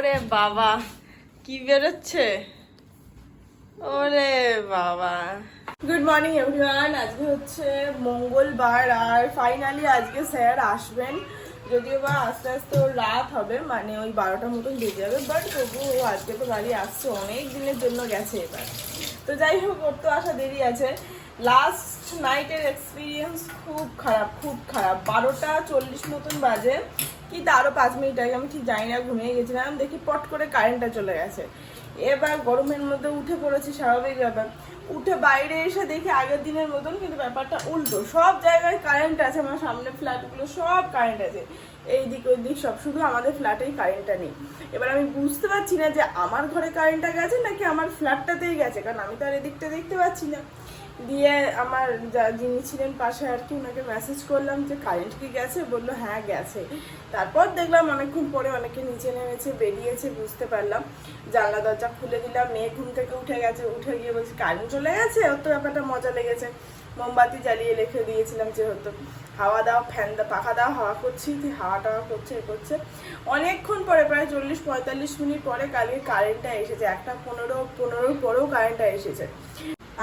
ওরে বাবা, কি বেরোচ্ছে? ওরে বাবা। গুড মর্নিং এভরিওয়ান আজকে হচ্ছে মঙ্গলবার আর ফাইনালি আজকে স্যার আসবেন। যদিও বা আস্তে আস্তে ওর রাত হবে মানে ওই বারোটার মতন বেজে যাবে বাট তবু ও আজকে তো বাড়ি আসছে, অনেক দিনের জন্য গেছে এবার। তো যাই হোক, ওর তো আসা দেরি আছে। লাস্ট নাইটের এক্সপিরিয়েন্স খুব খারাপ খুব খারাপ। বারোটা চল্লিশ মতন বাজে। কি তারও পাঁচ মিনিট আগে আমি ঠিক জানি না, ঘুমিয়ে গেছিলাম। দেখি পট করে কারেন্টটা চলে গেছে। এবার গরমের মধ্যে উঠে পড়েছি, স্বাভাবিক ব্যাপার। উঠে বাইরে এসে দেখি আগের দিনের মতন, কিন্তু ব্যাপারটা উল্টো। সব জায়গায় কারেন্ট আছে, আমার সামনে ফ্ল্যাটগুলো সব কারেন্ট আছে। এই দিক ওই দিক সব, শুধু আমাদের ফ্ল্যাটেই কারেন্টটা নেই। এবার আমি বুঝতে পারছি না যে আমার ঘরে কারেন্টটা গেছে নাকি আমার ফ্ল্যাটটাতেই গেছে, কারণ আমি তো আর এদিকটা দেখতে পাচ্ছি না। দিয়ে আমার যা, যিনি ছিলেন পাশে আর কি ওনাকে মেসেজ করলাম যে কারেন্ট কি গেছে? বলল হ্যাঁ গেছে। তারপর দেখলাম অনেকক্ষণ পরে অনেকে নিচে নেমেছে, বেরিয়েছে, বুঝতে পারলাম। জানলা, দরজা খুলে দিলাম, মেয়ে ঘুম থেকে উঠে গেছে, উঠে গিয়ে বলছি কারেন্ট চলে গেছে? ওর তো ব্যাপারটা মজা লেগেছে। মোমবাতি জ্বালিয়ে রেখে দিয়েছিলাম যেহেতু হাওয়া দাওয়া ফ্যান দাও পাখা দাও হাওয়া করছি হাওয়া টাওয়া করছে, এ করছে। অনেকক্ষণ পরে, প্রায় চল্লিশ পঁয়তাল্লিশ মিনিট পরে কালকে কারেন্টটা এসেছে, একটা পনেরো, পনেরোর পরেও কারেন্টটা এসেছে।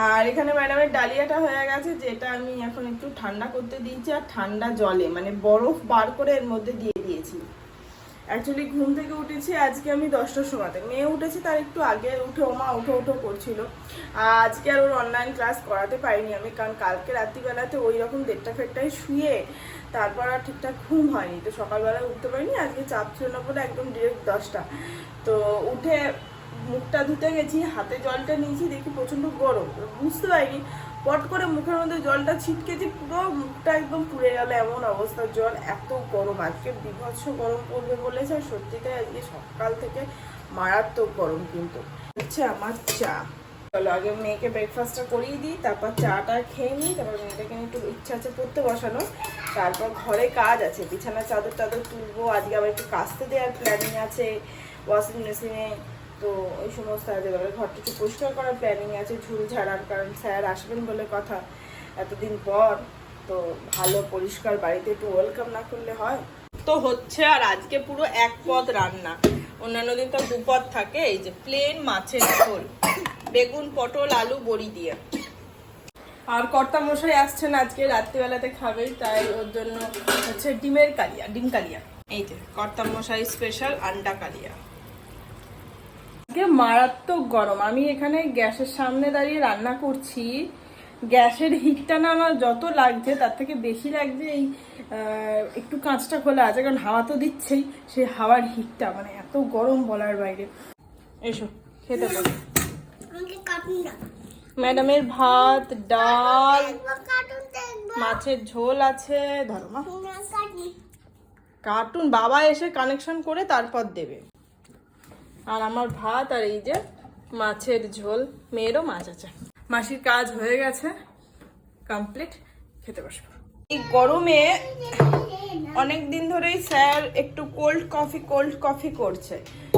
আর এখানে ম্যাডামের ডালিয়াটা হয়ে গেছে, যেটা আমি এখন একটু ঠান্ডা করতে দিয়েছি আর ঠান্ডা জলে মানে বরফ বার করে এর মধ্যে দিয়ে দিয়েছি। অ্যাকচুয়ালি ঘুম থেকে উঠেছি, আজকে আমি দশটার সময়তে মেয়ে উঠেছি তার একটু আগে, উঠে ওমা, উঠো উঠো করছিল। আজকে আর ওর অনলাইন ক্লাস করাতে পারিনি আমি, কারণ কালকে রাত্রিবেলাতে ওই রকম দেড়টা ফেরটায় শুয়ে তারপর আর ঠিকঠাক ঘুম হয়নি, তো সকালবেলা উঠতে পারিনি, আজকে চাপ ছিল না বলে একদম ডিরেক্ট দশটা। তো উঠে মুখটা ধুতে গেছি, হাতে জলটা নিয়েছি, দেখি প্রচণ্ড গরম। বুঝতে পারিনি, পট করে মুখের মধ্যে জলটা ছিটকেছি, পুরো মুখটা একদম পুড়ে গেল এমন অবস্থা। জল এত গরম, আজকে বিভৎস গরম পড়বে বলেছে, আর সত্যিটাই আজকে সকাল থেকে মারাত্মক গরম কিন্তু। হচ্ছে আমার চা। চলো, আগে মেয়েকে ব্রেকফাস্টটা করিয়ে দিই, তারপর চাটা খেয়ে নিই, তারপর মেয়েটাকে একটু ইচ্ছা আছে পড়তে বসানো তারপর ঘরে কাজ আছে বিছানা চাদর টাদর তুলবো, আজকে আবার একটু কাস্তে দেওয়ার প্ল্যানিং আছে ওয়াশিং মেশিনে তো ওই সমস্ত আছে তারপরে ঘরটা একটু পরিষ্কার করার প্ল্যানিং আছে ঝুল ঝাড়ার কারণ স্যার আসবেন বলে কথা। এতদিন পর তো ভালো পরিষ্কার বাড়িতে একটু ওয়েলকাম না করলে হয়? তো হচ্ছে আর আজকে পুরো এক পদ রান্না। অন্যান্য দিন তো দুপদ থাকে এই যে প্লেন মাছের ঝোল বেগুন পটল আলু বড়ি দিয়ে। আর কর্তা মশাই আসছেন আজকে রাত্রিবেলাতে খাবে তাই ওর জন্য হচ্ছে ডিমের কালিয়া ডিম কালিয়া। এই যে কর্তা মশাই স্পেশাল আন্ডা কালিয়া। আজকে মারাত্মক গরম। আমি এখানে গ্যাসের সামনে দাঁড়িয়ে রান্না করছি। গ্যাসের হিটটা না আমার যত লাগছে তার থেকে বেশি লাগছে এই একটু কাঁচটা খোলা আছে কারণ হাওয়া তো দিচ্ছেই। সেই হাওয়ার হিটটা মানে এত গরম বলার বাইরে। এসো খেতে দাও ম্যাডামের ভাত ডাল মাছের ঝোল আছে। ধরো মা। কার্টুন বাবা এসে কানেকশন করে তারপর দেবে। আর আমার ভাত আর এই যে মাছের ঝোল, মেয়েরও মাছ আছে। মাসির কাজ হয়ে গেছে কমপ্লিট খেতে বসবো। এই গরমে অনেক দিন ধরেই স্যার একটু কোল্ড কফি কোল্ড কফি করছে।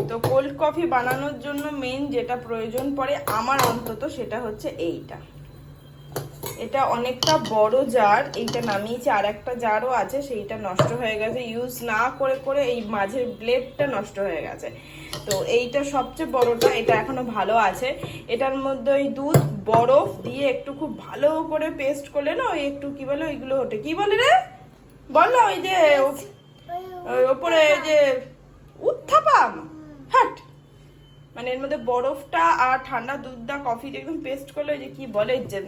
তো কোল্ড কফি বানানোর জন্য মেন যেটা প্রয়োজন পড়ে আমার অন্তত সেটা হচ্ছে এইটা। এটা অনেকটা বড় জার, এইটা নামিয়েছি আর একটা জারও আছে, সেইটা নষ্ট হয়ে গেছে। ইউজ না করে করে এই মাঝের ব্লেডটা নষ্ট হয়ে গেছে। তো এইটা সবচেয়ে বড়টা, এটা এখনও ভালো আছে। এটার মধ্যে ওই দুধ, বরফ দিয়ে একটু খুব ভালো করে পেস্ট করলে না, ওই একটু কি বলে, ওইগুলো ওঠে। কি বলে রে? বল না, ওই যে ওপরে যে উত্থাপাম। হাট। মানে এর মধ্যে বরফটা আর ঠান্ডা দুধটা কফি একদম পেস্ট করলে ওই যে কি বলে, যে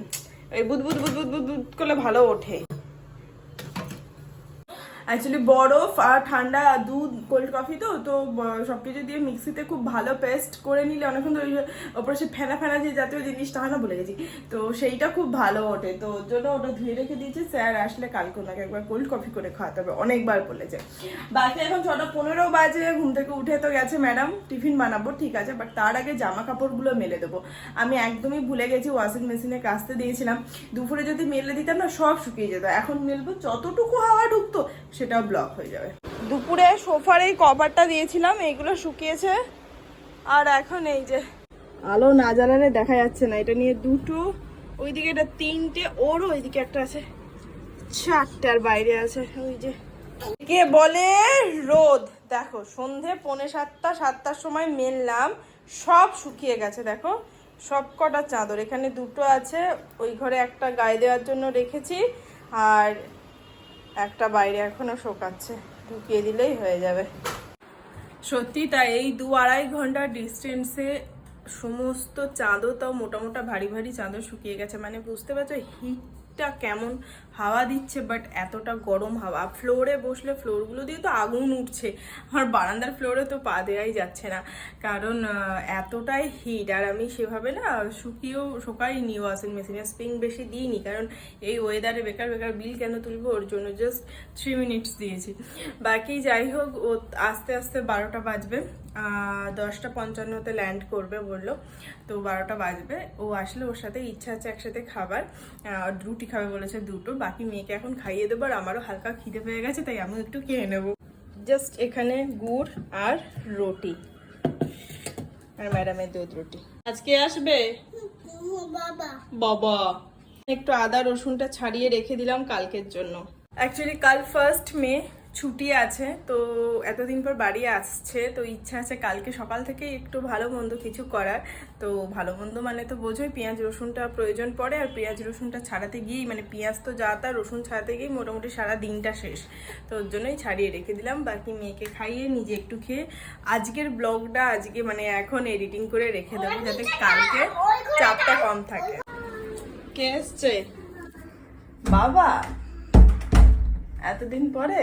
ওই বুদ বুদ বুদ বুদ বুদ বুদ করলে ভালো ওঠে। অ্যাকচুয়ালি বরফ আর ঠান্ডা দুধ কোল্ড কফি তো তো সব কিছু দিয়ে মিক্সিতে খুব ভালো পেস্ট করে নিলে অনেকক্ষণ ওই ওপরে সে ফেনা ফেনা যে জাতীয় জিনিসটা হয় না ভুলে গেছি। তো সেইটা খুব ভালো ওঠে। তো ওর জন্য ওটা ধুয়ে রেখে দিয়েছে। স্যার আসলে কালকে ওনাকে একবার কোল্ড কফি করে খাওয়াতে হবে। অনেকবার বলেছে। বাকি এখন ছটা পনেরো বাজে, ঘুম থেকে উঠে তো গেছে ম্যাডাম টিফিন বানাবো, ঠিক আছে বাট তার আগে জামা কাপড়গুলো মেলে দেবো। আমি একদমই ভুলে গেছি ওয়াশিং মেশিনে কাচতে দিয়েছিলাম। দুপুরে যদি মেলে দিতাম না, সব শুকিয়ে যেত। এখন মেলবো, যতটুকু হাওয়া ঢুকতো সেটাও ব্লক হয়ে যাবে। দুপুরে সোফার এই কভারটা দিয়েছিলাম, এইগুলো শুকিয়েছে। আর এখন এই যে আলো না জ্বালালে দেখা যাচ্ছে না, এটা নিয়ে দুটো, ওইদিকে এটা তিনটে, ওরও ওইদিকে একটা আছে। চারটার বাইরে আছে, ওই যে। কে বলে? রোদ। দেখো, সন্ধে পৌনে সাতটা, সাতটার সময় মেললাম, সব শুকিয়ে গেছে, দেখো। সব কটা চাদর, এখানে দুটো আছে, ওই ঘরে একটা গায়ে দেওয়ার জন্য রেখেছি, আর একটা বাইরে এখনও শোকাচ্ছে। ঢুকিয়ে দিলেই হয়ে যাবে। সত্যি তাই, এই দু আড়াই ঘণ্টার ডিস্টেন্সে সমস্ত চাঁদও তাও মোটা মোটা ভারী ভারী চাঁদও শুকিয়ে গেছে। মানে বুঝতে পারছ হিটটা কেমন হাওয়া দিচ্ছে বাট এতটা গরম হাওয়া। ফ্লোরে বসলে ফ্লোরগুলো দিয়ে তো আগুন উঠছে। আমার বারান্দার ফ্লোরে তো পা দেওয়াই যাচ্ছে না। কারণ এতটাই হিট আর আমি সেভাবে না শুকিয়েও শোকাইনি ওয়াশিং মেশিনে স্প্রিং বেশি দিইনি। কারণ এই ওয়েদারে বেকার বেকার বিল কেন তুলবো? ওর জন্য জাস্ট থ্রি মিনিটস দিয়েছি। বাকি যাই হোক, ও আস্তে আস্তে বারোটা বাজবে। দশটা পঞ্চান্নতে ল্যান্ড করবে বলল। তো বারোটা বাজবে। ও আসলে ওর সাথে ইচ্ছা আছে একসাথে খাবার। রুটি খাবে বলেছে দুটো বাকি মেয়েকে এখন খাইয়ে দেবো আর আমারও হালকা খিদে পেয়ে গেছে তাই আমি একটু খেয়ে নেব। জাস্ট এখানে গুড় আর রুটি আর ম্যাডামের দুধ রুটি। আজকে আসবে? বাবা। বাবা। একটু আদা রসুনটা ছাড়িয়ে রেখে দিলাম কালকের জন্য। অ্যাকচুয়ালি কাল ফার্স্ট মে ছুটি আছে, তো এতদিন পর বাড়ি আসছে, তো ইচ্ছা আছে কালকে সকাল থেকে একটু ভালো মন্দ কিছু করার। তো ভালো মন্দ মানে তো বোঝোই, পেঁয়াজ রসুনটা প্রয়োজন পড়ে, আর পেঁয়াজ রসুনটা ছাড়াতে গিয়েই মানে পেঁয়াজ তো যা তা, রসুন ছাড়াতে গিয়েই মোটামুটি সারা দিনটা শেষ। তো ওর জন্যই ছাড়িয়ে রেখে দিলাম, বাকি মেয়েকে খাইয়ে নিজে একটু খেয়ে আজকের ব্লগটা, আজকে মানে এখন এডিটিং করে রেখে দেবো, যাতে কালকে চাপটা কম থাকে। কে এসছে? বাবা! এতদিন পরে?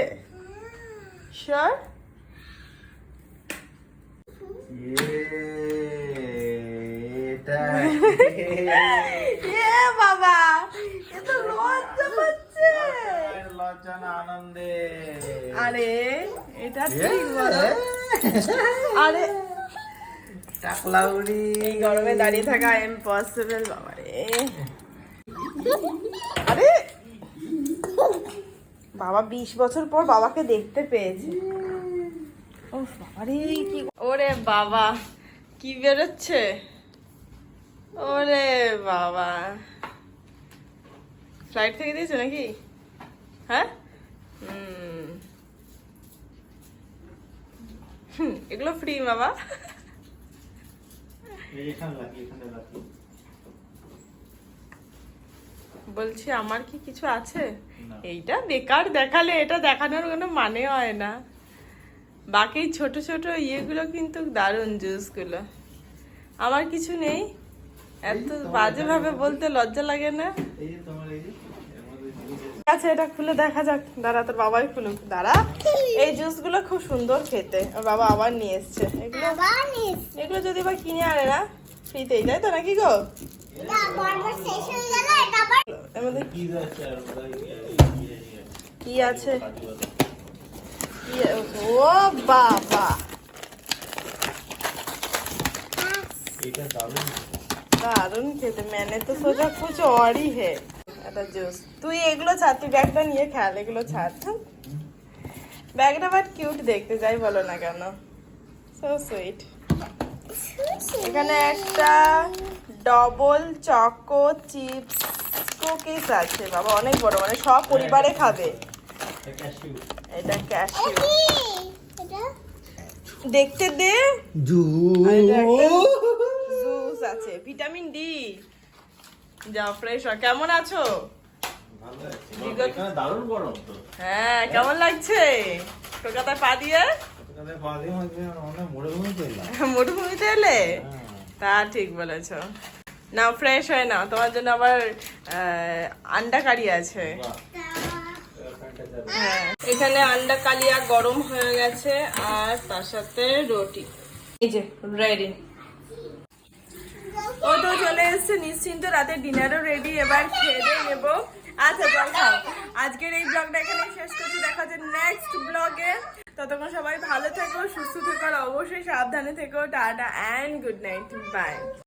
এ বাবা। এ তো লজ্জা পাচ্ছে। লজ্জা না আনন্দে আরে এটা ঠিক বলো। আরে টাকলা উড়ি এই গরমে দাঁড়িয়ে থাকা ইম্পসিবল বাবা রে আরে বাবা বিশ বছর পর বাবাকে দেখতে পেয়েছে। ওরে বাবা, কি বেরোচ্ছে? ওরে বাবা। ফ্লাইট থেকে দিয়েছ নাকি? হ্যাঁ? এগুলো ফ্রি বাবা। এখানে এখানে বলছি আমার কি কিছু আছে? এইটা বেকার দেখালে এটা দেখানোর কোনো মানে হয় না। বাকি ছোট ছোট ইয়েগুলো কিন্তু দারুণ জুসগুলো। আমার কিছু নেই। এত বাজে ভাবে বলতে লজ্জা লাগে না। আচ্ছা এটা খুলে দেখা যাক। দাঁড়া তোর বাবাই খুলুক। দাঁড়া। এই জুসগুলো খুব সুন্দর খেতে। ওর বাবা আবার নিয়ে এসছে। এগুলো বাবা এগুলো যদি বা কিনে আনে না ফ্রিতেই তাই তো নাকি গো? কি আছে? ও বাবা। দারুণ খেতে, মেনে তো সোজা কিছু অরি হে। এটা জুস। তুই এগুলো ছাড়, তুই ব্যাগটা নিয়ে খেয়াল, এগুলো ছাড়। ব্যাগটা বাট কিউট দেখতে, যাই বলো না কেন। সো সুইট এখানে একটা ডবল চকো চিপস কুকিজ আছে বাবা অনেক বড় মানে সব পরিবারে খাবে। এটা ক্যাশিউ দেখতে দে। জুস। আছে ভিটামিন ডি। যাও ফ্রেশ কেমন আছো? ভালো আছে। বিগত- এখানে দারুণ গরম তো। হ্যাঁ কেমন লাগছে? কলকাতায় পা দিয়ে? চললাম মরুভূমিতে এলে? হ্যাঁ। তা ঠিক বলেছ। নাও ফ্রেশ হয় না, তোমার জন্য আবার আন্ডা কারি আছে। হ্যাঁ এখানে আন্ডা কালিয়া গরম হয়ে গেছে, আর তার সাথে রুটি। এই যে রেডি ও তো চলে এসছে, নিশ্চিন্ত রাতে ডিনারও রেডি এবার খেয়ে দিয়ে নেব। আচ্ছা খাও। আজকের এই ব্লগটা এখানে শেষ করছি, দেখা হচ্ছে নেক্সট ব্লগে ততক্ষণ সবাই ভালো থেকো, সুস্থ থেকো, আর অবশ্যই সাবধানে থেকো, tata and good night bye